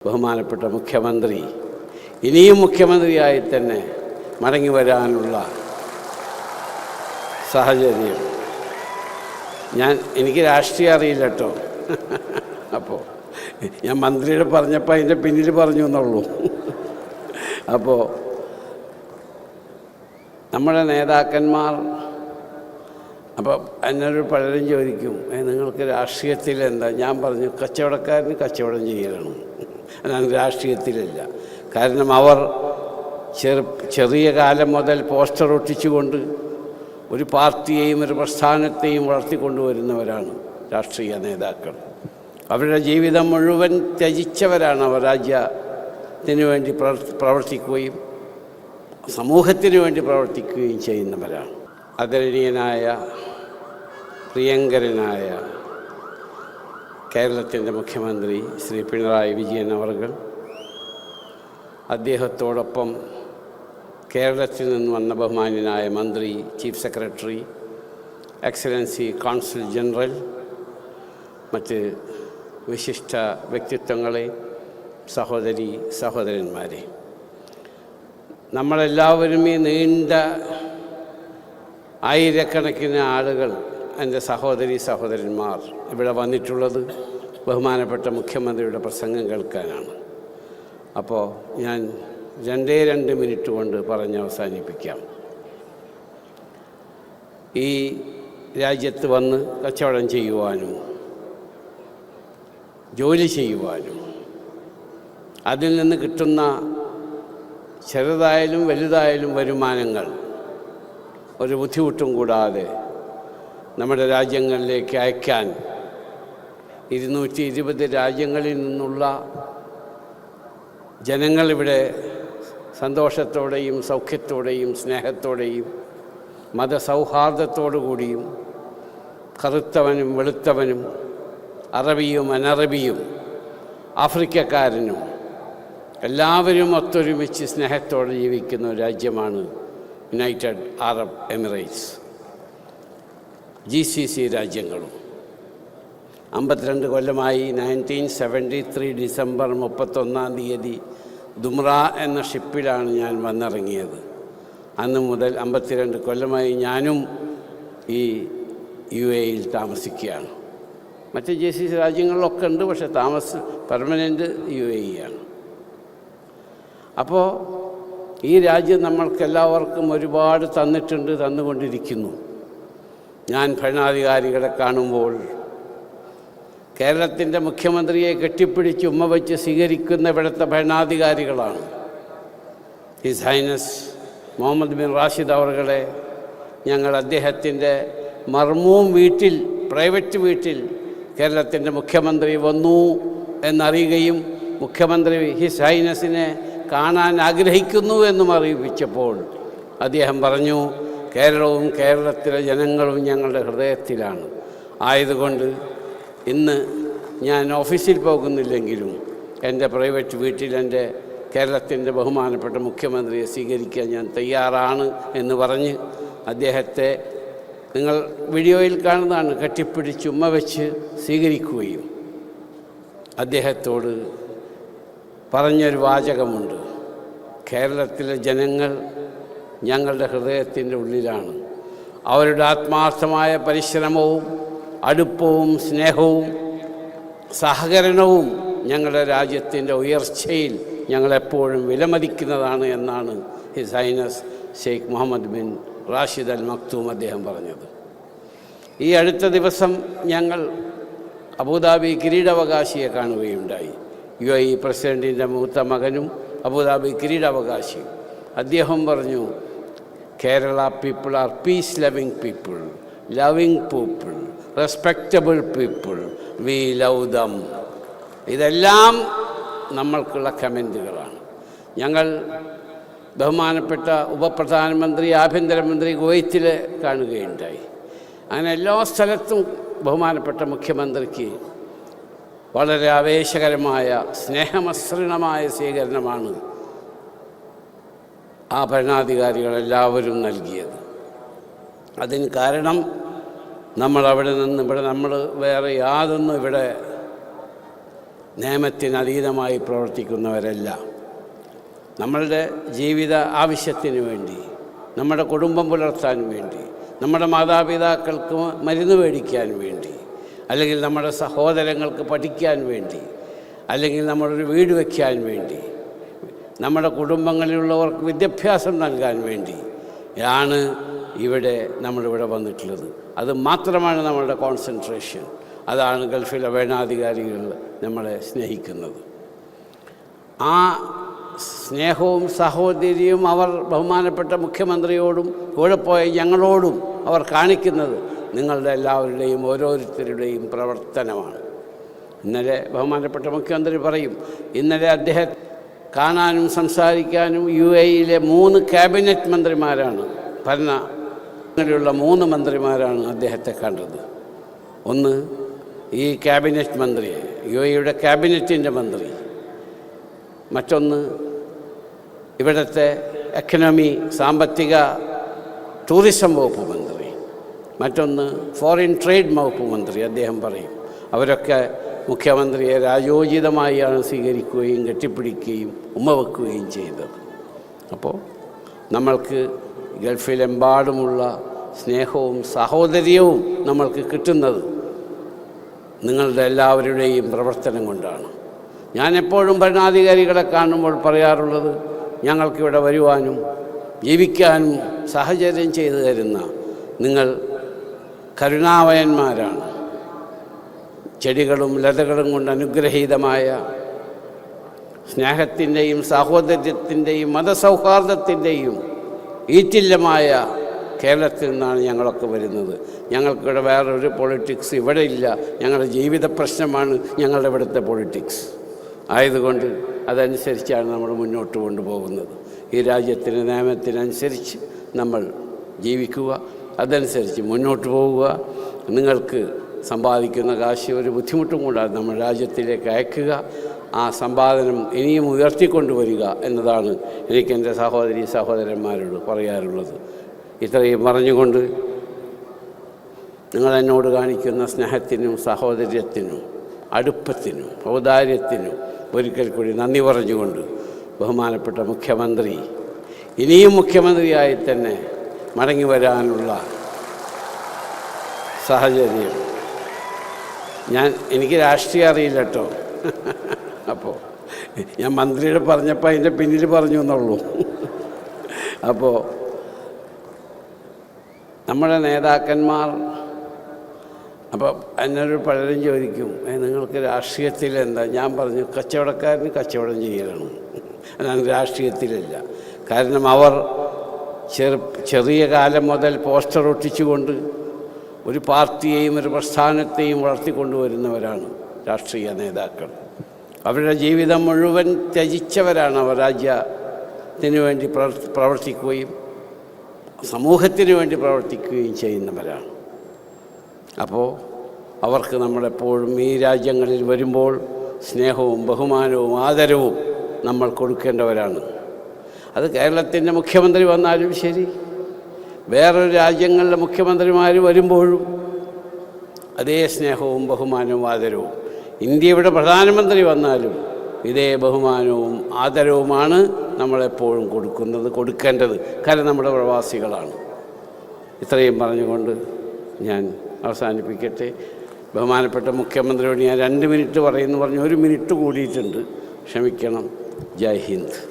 ബഹുമാനപ്പെട്ട മുഖ്യമന്ത്രി ഇനിയും മുഖ്യമന്ത്രിയായി തന്നെ മടങ്ങി വരാനുള്ള സാഹചര്യം. ഞാൻ എനിക്ക് രാഷ്ട്രീയം അറിയില്ല കേട്ടോ. അപ്പോൾ ഞാൻ മന്ത്രിയുടെ പറഞ്ഞപ്പോൾ അതിന്റെ പിന്നിൽ പറഞ്ഞു എന്നുള്ളൂ. അപ്പോൾ നമ്മുടെ നേതാക്കന്മാർ അപ്പോൾ എന്നൊരു പലരും ചോദിക്കും "ഏ, നിങ്ങൾക്ക് രാഷ്ട്രീയത്തിൽ എന്താ ഞാൻ പറഞ്ഞു കച്ചവടക്കാരന് കച്ചവടം ചെയ്യലാണ് അതാണ് രാഷ്ട്രീയത്തിലല്ല. കാരണം അവർ ചെറു ചെറിയ കാലം മുതൽ പോസ്റ്റർ ഒട്ടിച്ചുകൊണ്ട് ഒരു പാർട്ടിയെയും ഒരു പ്രസ്ഥാനത്തെയും വളർത്തിക്കൊണ്ടുവരുന്നവരാണ് രാഷ്ട്രീയ നേതാക്കൾ. അവരുടെ ജീവിതം മുഴുവൻ ത്യജിച്ചവരാണ് അവർ. രാജ്യത്തിന് വേണ്ടി പ്രവർ- പ്രവർത്തിക്കുകയും സമൂഹത്തിന് വേണ്ടി പ്രവർത്തിക്കുകയും ചെയ്യുന്നവരാണ്. ആദരണീയനായ പ്രിയങ്കരനായ കേരളത്തിന്റെ മുഖ്യമന്ത്രി ശ്രീ പിണറായി വിജയൻ അവർകൾ അദ്ദേഹത്തോടൊപ്പം കേരളത്തിൽ നിന്ന് വന്ന ബഹുമാന്യനായ മന്ത്രി chief secretary excellency consul general മറ്റ് വിശിഷ്ട വ്യക്തിത്വങ്ങളെ സഹോദരി സഹോദരന്മാരെ. നമ്മളെല്ലാവരും ഈ നീണ്ട ആയിരക്കണക്കിന് ആളുകൾ എന്റെ സഹോദരി സഹോദരന്മാർ ഇവിടെ വന്നിട്ടുള്ളത് ബഹുമാനപ്പെട്ട മുഖ്യമന്ത്രിയുടെ പ്രസംഗം കേൾക്കാനാണ്. അപ്പോൾ ഞാൻ രണ്ടേ രണ്ട് മിനിറ്റ് കൊണ്ട് പറഞ്ഞ് അവസാനിപ്പിക്കാം. ഈ രാജ്യത്ത് വന്ന് കച്ചവടം ചെയ്യുവാനും ജോലി ചെയ്യുവാനും അതിൽ നിന്ന് കിട്ടുന്ന ചെറുതായാലും വലുതായാലും വരുമാനങ്ങൾ ഒരു ബുദ്ധിമുട്ടും കൂടാതെ നമ്മുടെ രാജ്യങ്ങളിലേക്ക് അയക്കാൻ ഇരുന്നൂറ്റി ഇരുപത് രാജ്യങ്ങളിൽ നിന്നുള്ള ജനങ്ങളിവിടെ സന്തോഷത്തോടെയും സൗഖ്യത്തോടെയും സ്നേഹത്തോടെയും മതസൗഹാർദ്ദത്തോടുകൂടിയും കറുത്തവനും വെളുത്തവനും അറബിയും അനറബിയും ആഫ്രിക്കക്കാരനും എല്ലാവരും ഒത്തൊരുമിച്ച് സ്നേഹത്തോടെ ജീവിക്കുന്ന രാജ്യമാണ് United Arab Emirates. G C C രാജ്യങ്ങളും. അമ്പത്തിരണ്ട് കൊല്ലമായി നയന്റീൻ സെവന്റി ത്രീ ഡിസംബർ മുപ്പത്തൊന്നാം തീയതി ദുമ്ര എന്ന ഷിപ്പിലാണ് ഞാൻ വന്നിറങ്ങിയത്. അന്ന് മുതൽ അമ്പത്തിരണ്ട് കൊല്ലമായി ഞാനും ഈ യു എയിൽ താമസിക്കുകയാണ്. മറ്റ് ജി സി സി രാജ്യങ്ങളിലൊക്കെ ഉണ്ട് പക്ഷെ താമസ പെർമനന്റ് യു എ ആണ്. അപ്പോൾ ഈ രാജ്യം നമ്മൾക്കെല്ലാവർക്കും ഒരുപാട് തന്നിട്ടുണ്ട് തന്നുകൊണ്ടിരിക്കുന്നു. ഞാൻ ഭരണാധികാരികളെ കാണുമ്പോൾ കേരളത്തിന്റെ മുഖ്യമന്ത്രിയെ കെട്ടിപ്പിടിച്ച് ഉമ്മ വെച്ച് സ്വീകരിക്കുന്ന ഇവിടുത്തെ ഭരണാധികാരികളാണ്. His highness Mohammed bin Rashid അവർകളെ ഞങ്ങൾ അദ്ദേഹത്തിന്റെ മർമൂം വീട്ടിൽ പ്രൈവറ്റ് വീട്ടിൽ കേരളത്തിന്റെ മുഖ്യമന്ത്രി വന്നു എന്നറിയുകയും മുഖ്യമന്ത്രി ഹിസ് ഹൈനസിനെ കാണാൻ ആഗ്രഹിക്കുന്നു എന്നും അറിയിപ്പിച്ചപ്പോൾ അദ്ദേഹം പറഞ്ഞു കേരളവും കേരളത്തിലെ ജനങ്ങളും ഞങ്ങളുടെ ഹൃദയത്തിലാണ്. ആയതുകൊണ്ട് ഇന്ന് ഞാൻ ഓഫീസിൽ പോകുന്നില്ലെങ്കിലും എന്റെ പ്രൈവറ്റ് വീട്ടിൽ എന്റെ കേരളത്തിന്റെ ബഹുമാനപ്പെട്ട മുഖ്യമന്ത്രിയെ സ്വീകരിക്കാൻ ഞാൻ തയ്യാറാണ് എന്ന് പറഞ്ഞ് അദ്ദേഹത്തെ നിങ്ങൾ വീഡിയോയിൽ കാണുന്നതാണ് കെട്ടിപ്പിടിച്ച് ഉമ്മ വെച്ച് സ്വീകരിക്കുകയും അദ്ദേഹത്തോട് പറഞ്ഞൊരു വാചകമുണ്ട്. കേരളത്തിലെ ജനങ്ങൾ ഞങ്ങളുടെ ഹൃദയത്തിന്റെ ഉള്ളിലാണ്. അവരുടെ ആത്മാർത്ഥമായ പരിശ്രമവും അടുപ്പവും സ്നേഹവും സഹകരണവും ഞങ്ങളുടെ രാജ്യത്തിന്റെ ഉയർച്ചയിൽ ഞങ്ങളെപ്പോഴും വിലമതിക്കുന്നതാണ് എന്നാണ് his highness Sheikh Mohammed bin Rashid Al Maktoum അദ്ദേഹം പറഞ്ഞത്. ഈ അടുത്ത ദിവസം ഞങ്ങൾ അബുദാബി കിരീടാവകാശിയെ കാണുകയുണ്ടായി. യു ഇ പ്രസിഡന്റിന്റെ മൂത്ത മകനും അബുദാബി കിരീടാവകാശിയും അദ്ദേഹം പറഞ്ഞു Kerala people are peace loving people loving people respectable people we love them ഇതെല്ലാം നമ്മൾക്കുള്ള കമന്റുകളാണ് ഞങ്ങൾ ബഹുമാനപ്പെട്ട ഉപപ്രധാനമന്ത്രി ആഭ്യന്തരമന്ത്രി കുവൈത്തിൽ കാണുകയുണ്ടായി. അങ്ങനെ എല്ലാ സ്ഥലത്തും ബഹുമാനപ്പെട്ട മുഖ്യമന്ത്രിക്ക് വളരെ ആവേശകരമായ സ്നേഹമസൃണമായ സ്വീകരണമാണ് ആ ഭരണാധികാരികളെല്ലാവരും നൽകിയത്. അതിന് കാരണം നമ്മൾ അവിടെ നിന്ന് ഇവിടെ നമ്മൾ വേറെ യാതൊന്നും ഇവിടെ നിയമത്തിനതീതമായി പ്രവർത്തിക്കുന്നവരല്ല. നമ്മളുടെ ജീവിത ആവശ്യത്തിന് വേണ്ടി നമ്മുടെ കുടുംബം പുലർത്താൻ വേണ്ടി നമ്മുടെ മാതാപിതാക്കൾക്ക് മരുന്ന് മേടിക്കാൻ വേണ്ടി അല്ലെങ്കിൽ നമ്മുടെ സഹോദരങ്ങൾക്ക് പഠിക്കാൻ വേണ്ടി അല്ലെങ്കിൽ നമ്മളൊരു വീട് വയ്ക്കാൻ വേണ്ടി നമ്മുടെ കുടുംബങ്ങളിലുള്ളവർക്ക് വിദ്യാഭ്യാസം നൽകാൻ വേണ്ടി ആണ് ഇവിടെ നമ്മളിവിടെ വന്നിട്ടുള്ളത്. അത് മാത്രമാണ് നമ്മളുടെ കോൺസെൻട്രേഷൻ അതാണ് ഗൾഫിലെ വേണാധികാരികൾ നമ്മളെ സ്നേഹിക്കുന്നത്. ആ സ്നേഹവും സഹോദര്യവും അവർ ബഹുമാനപ്പെട്ട മുഖ്യമന്ത്രിയോടും കൂടെ പോയ ഞങ്ങളോടും അവർ കാണിക്കുന്നത് നിങ്ങളുടെ എല്ലാവരുടെയും ഓരോരുത്തരുടെയും പ്രവർത്തനമാണ്. ഇന്നലെ ബഹുമാനപ്പെട്ട മുഖ്യമന്ത്രി പറയും ഇന്നലെ അദ്ദേഹം കാണാനും സംസാരിക്കാനും യു എയിലെ മൂന്ന് ക്യാബിനറ്റ് മന്ത്രിമാരാണ്. ഭരണ അങ്ങനെയുള്ള മൂന്ന് മന്ത്രിമാരാണ് അദ്ദേഹത്തെ കണ്ടത്. ഒന്ന് ഈ ക്യാബിനറ്റ് മന്ത്രി യു എയുടെ ക്യാബിനറ്റിന്റെ മന്ത്രി. മറ്റൊന്ന് ഇവിടുത്തെ എക്കണോമി സാമ്പത്തിക ടൂറിസം വകുപ്പ് മന്ത്രി. മറ്റൊന്ന് ഫോറിൻ ട്രേഡ് വകുപ്പ് മന്ത്രി അദ്ദേഹം പറയും. അവരൊക്കെ മുഖ്യമന്ത്രിയെ രാജോചിതമായാണ് സ്വീകരിക്കുകയും കെട്ടിപ്പിടിക്കുകയും ഉമ്മ വെക്കുകയും ചെയ്തത്. അപ്പോൾ നമ്മൾക്ക് ഗൾഫിലെമ്പാടുമുള്ള സ്നേഹവും സഹോദര്യവും നമ്മൾക്ക് കിട്ടുന്നത് നിങ്ങളുടെ എല്ലാവരുടെയും പ്രവർത്തനം കൊണ്ടാണ്. ഞാൻ എപ്പോഴും ഭരണാധികാരികളെ കാണുമ്പോൾ പറയാറുള്ളത് ഞങ്ങൾക്കിവിടെ വരുവാനും ജീവിക്കാനും സാഹചര്യം ചെയ്തു തരുന്ന നിങ്ങൾ കരുണാവയന്മാരാണ്. ചെടികളും ലതകളും കൊണ്ട് അനുഗ്രഹീതമായ സ്നേഹത്തിന്റെയും സാഹോദര്യത്തിന്റെയും മതസൗഹാർദ്ദത്തിന്റെയും ഈറ്റില്ലമായ കേരളത്തിൽ നിന്നാണ് ഞങ്ങളൊക്കെ വരുന്നത്. ഞങ്ങൾക്കിവിടെ വേറൊരു പൊളിറ്റിക്സ് ഇവിടെ ഇല്ല ഞങ്ങളുടെ ജീവിത പ്രശ്നമാണ് ഞങ്ങളുടെ ഇവിടുത്തെ പൊളിറ്റിക്സ് ആയതുകൊണ്ട് അതനുസരിച്ചാണ് നമ്മൾ മുന്നോട്ട് കൊണ്ടുപോകുന്നത്. ഈ രാജ്യത്തിന്റെ നിയമത്തിനനുസരിച്ച് നമ്മൾ ജീവിക്കുക. അതനുസരിച്ച് മുന്നോട്ട് പോവുക. നിങ്ങൾക്ക് സമ്പാദിക്കുന്ന കാശ് ഒരു ബുദ്ധിമുട്ടും കൂടാതെ നമ്മൾ രാജ്യത്തിലേക്ക് അയക്കുക ആ സമ്പാദനം ഇനിയും ഉയർത്തിക്കൊണ്ടുവരിക എന്നതാണ് എനിക്ക് എന്റെ സഹോദരി സഹോദരന്മാരോട് പറയാറുള്ളത്. ഇത്രയും പറഞ്ഞുകൊണ്ട് നിങ്ങൾ എന്നോട് കാണിക്കുന്ന സ്നേഹത്തിനും സഹോദര്യത്തിനും അടുപ്പത്തിനും ഔദാര്യത്തിനും ഒരിക്കൽ കൂടി നന്ദി പറഞ്ഞുകൊണ്ട് ബഹുമാനപ്പെട്ട മുഖ്യമന്ത്രി ഇനിയും മുഖ്യമന്ത്രിയായി തന്നെ മടങ്ങി വരാനുള്ള സാഹചര്യം ഞാൻ എനിക്ക് രാഷ്ട്രീയം അറിയില്ല കേട്ടോ അപ്പോൾ ഞാൻ മന്ത്രിയുടെ പറഞ്ഞപ്പോൾ അതിന്റെ പിന്നിൽ പറഞ്ഞു എന്നുള്ളൂ. അപ്പോൾ നമ്മുടെ നേതാക്കന്മാർ അപ്പോൾ എന്നൊരു പലരും ചോദിക്കും "ഏ, നിങ്ങൾക്ക് രാഷ്ട്രീയത്തിൽ എന്താ? ഞാൻ പറഞ്ഞു കച്ചവടക്കാരന് കച്ചവടം ചെയ്യലാണ്. അല്ലാതെ രാഷ്ട്രീയത്തിലല്ല. കാരണം അവർ ചെറു ചെറിയ കാലം മുതൽ പോസ്റ്റർ ഒട്ടിച്ചുകൊണ്ട് ഒരു പാർട്ടിയെയും ഒരു പ്രസ്ഥാനത്തെയും വളർത്തിക്കൊണ്ടുവരുന്നവരാണ് രാഷ്ട്രീയ നേതാക്കൾ. അവരുടെ ജീവിതം മുഴുവൻ ത്യജിച്ചവരാണ് അവർ. രാജ്യത്തിന് വേണ്ടി പ്രവർ- പ്രവർത്തിക്കുകയും സമൂഹത്തിന് വേണ്ടി പ്രവർത്തിക്കുകയും ചെയ്യുന്നവരാണ്. അപ്പോൾ അവർക്ക് നമ്മളെപ്പോഴും ഈ രാജ്യങ്ങളിൽ വരുമ്പോൾ സ്നേഹവും ബഹുമാനവും ആദരവും നമ്മൾ കൊടുക്കേണ്ടവരാണ്. അത് കേരളത്തിന്റെ മുഖ്യമന്ത്രി വന്നാലും ശരി വേറൊരു രാജ്യങ്ങളിലെ മുഖ്യമന്ത്രിമാർ വരുമ്പോഴും അതേ സ്നേഹവും ബഹുമാനവും ആദരവും. ഇന്ത്യയുടെ പ്രധാനമന്ത്രി വന്നാലും ഇതേ ബഹുമാനവും ആദരവുമാണ് നമ്മളെപ്പോഴും കൊടുക്കുന്നത് കൊടുക്കേണ്ടത്. കാരണം നമ്മുടെ പ്രവാസികളാണ്. ഇത്രയും പറഞ്ഞുകൊണ്ട് ഞാൻ അവസാനിപ്പിക്കട്ടെ. ബഹുമാനപ്പെട്ട മുഖ്യമന്ത്രിയോട് ഞാൻ രണ്ട് മിനിറ്റ് പറയുന്നു. പറഞ്ഞു ഒരു മിനിറ്റ് കൂടിയിട്ടുണ്ട്. ക്ഷമിക്കണം. ജയ് ഹിന്ദ്.